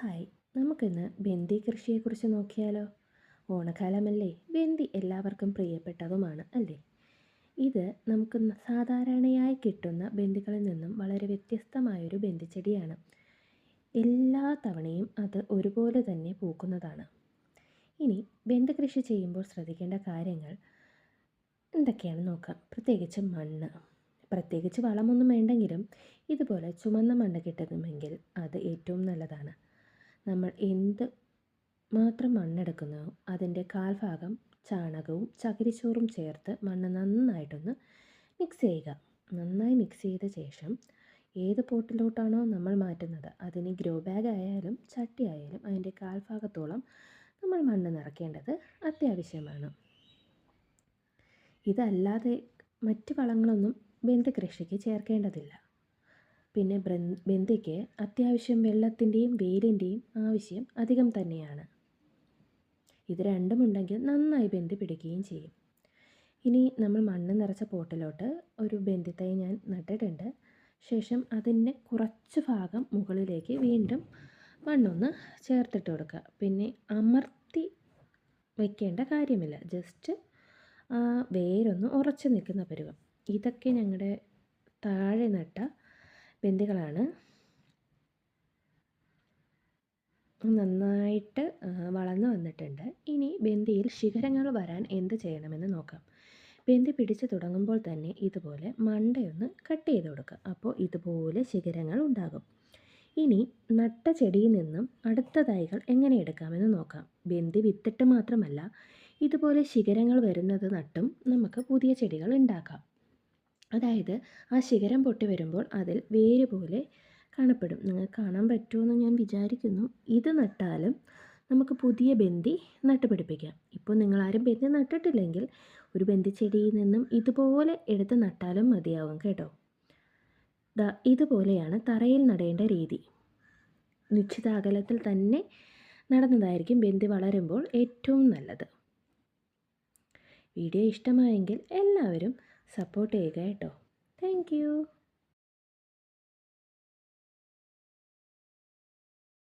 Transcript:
Hi നമുക്കിന്ന് ബന്ദി കൃഷിയെക്കുറിച്ച് നോക്കിയാലോ? ഓണക്കാലമല്ലേ ബന്ദി എല്ലാവർക്കും പ്രിയപ്പെട്ടതുമാണ് അല്ലേ? ഇത് നമുക്ക് സാധാരണയായി കിട്ടുന്ന ബന്ദികളിൽ നിന്നും വളരെ വ്യത്യസ്തമായൊരു ബന്ദിച്ചെടിയാണ് എല്ലാ തവണയും അത് ഒരുപോലെ തന്നെ പൂക്കുന്നതാണ്. ഇനി ബന്ദി കൃഷി ചെയ്യുമ്പോൾ ശ്രദ്ധിക്കേണ്ട കാര്യങ്ങൾ എന്തൊക്കെയാണ് നോക്കാം. പ്രത്യേകിച്ച് മണ്ണ്. പ്രത്യേകിച്ച് വളമൊന്നും വേണ്ടെങ്കിലും ഇതുപോലെ ചുമന്ന മണ്ണ് കിട്ടുന്നുമെങ്കിൽ അത് ഏറ്റവും നല്ലതാണ്. നമ്മൾ എന്ത് മാത്രം മണ്ണെടുക്കുന്നോ അതിന്റെ കാൽഭാഗം ചാണകവും ചകിരിച്ചോറും ചേർത്ത് മണ്ണ് നന്നായിട്ടൊന്ന് മിക്സ് ചെയ്യുക. നന്നായി മിക്സ് ചെയ്ത ശേഷം ഏത് പോട്ടിലോട്ടാണോ നമ്മൾ മാറ്റുന്നത്? അതിന് ഗ്രോ ബാഗ് ആയാലും ചട്ടി ആയാലും അതിന്റെ കാൽഭാഗത്തോളം നമ്മൾ മണ്ണ് നിറയ്ക്കേണ്ടത് അത്യാവശ്യമാണ്. ഇതല്ലാതെ മറ്റ് വളങ്ങളൊന്നും ബന്ദ കൃഷിക്ക് ചേർക്കേണ്ടതില്ല. പിന്നെ ബന്ദിക്ക് അത്യാവശ്യം വെള്ളത്തിന്റെയും വെയിലിന്റെയും ആവശ്യം അധികം തന്നെയാണ്. ഇത് രണ്ടുമുണ്ടെങ്കിൽ നന്നായി ബന്ദി പിടിക്കുകയും ചെയ്യും. ഇനി നമ്മൾ മണ്ണ് നിറച്ച പോട്ടിലോട്ട് ഒരു ബന്ദിത്തൈ ഞാൻ നട്ടിട്ടുണ്ട്. ശേഷം അതിന്റെ കുറച്ച് ഭാഗം മുകളിലേക്ക് വീണ്ടും മണ്ണൊന്ന് ചേർത്തിട്ട് കൊടുക്കുക. പിന്നെ അമർത്തി വയ്ക്കേണ്ട കാര്യമില്ല. ജസ്റ്റ് വേരൊന്ന് ഉറച്ചു നിൽക്കുന്ന പരുവം. ഇതൊക്കെ ഞങ്ങളുടെ താഴെ നട്ട ബന്ദികളാണ് നന്നായിട്ട് വളർന്നു വന്നിട്ടുണ്ട്. ഇനി ബന്ദിയിൽ ശിഖരങ്ങൾ വരാൻ എന്ത് ചെയ്യണമെന്ന് നോക്കാം. ബന്ദി പിടിച്ചു തുടങ്ങുമ്പോൾ തന്നെ ഇതുപോലെ മണ്ടയൊന്ന് കട്ട് ചെയ്ത് കൊടുക്കുക. അപ്പോൾ ഇതുപോലെ ശിഖരങ്ങൾ ഉണ്ടാകും. ഇനി നട്ട ചെടിയിൽ നിന്നും അടുത്ത തൈകൾ എങ്ങനെ എടുക്കാമെന്ന് നോക്കാം. ബന്ദി വിത്തിട്ട് മാത്രമല്ല ഇതുപോലെ ശിഖരങ്ങൾ വരുന്നത് നട്ടും നമുക്ക് പുതിയ ചെടികൾ ഉണ്ടാക്കാം. അതായത് ആ ശിഖരം പൊട്ടി വരുമ്പോൾ അതിൽ വേര് പോലെ കാണപ്പെടും. നിങ്ങൾക്ക് കാണാൻ പറ്റുമെന്ന് ഞാൻ വിചാരിക്കുന്നു. ഇത് നട്ടാലും നമുക്ക് പുതിയ ബന്ദി നട്ടുപിടിപ്പിക്കാം. ഇപ്പോൾ നിങ്ങളാരും ബന്തി നട്ടിട്ടില്ലെങ്കിൽ ഒരു ബന്ധിച്ചെടിയിൽ ചെടിയിൽ നിന്നും ഇതുപോലെ എടുത്ത് നട്ടാലും മതിയാവും കേട്ടോ. ഇതുപോലെയാണ് തറയിൽ നടേണ്ട രീതി. നിശ്ചിത അകലത്തിൽ തന്നെ നടന്നതായിരിക്കും ബന്ദി വളരുമ്പോൾ ഏറ്റവും നല്ലത്. വീഡിയോ ഇഷ്ടമായെങ്കിൽ എല്ലാവരും സപ്പോർട്ട് ചെയ്യുക കേട്ടോ. താങ്ക്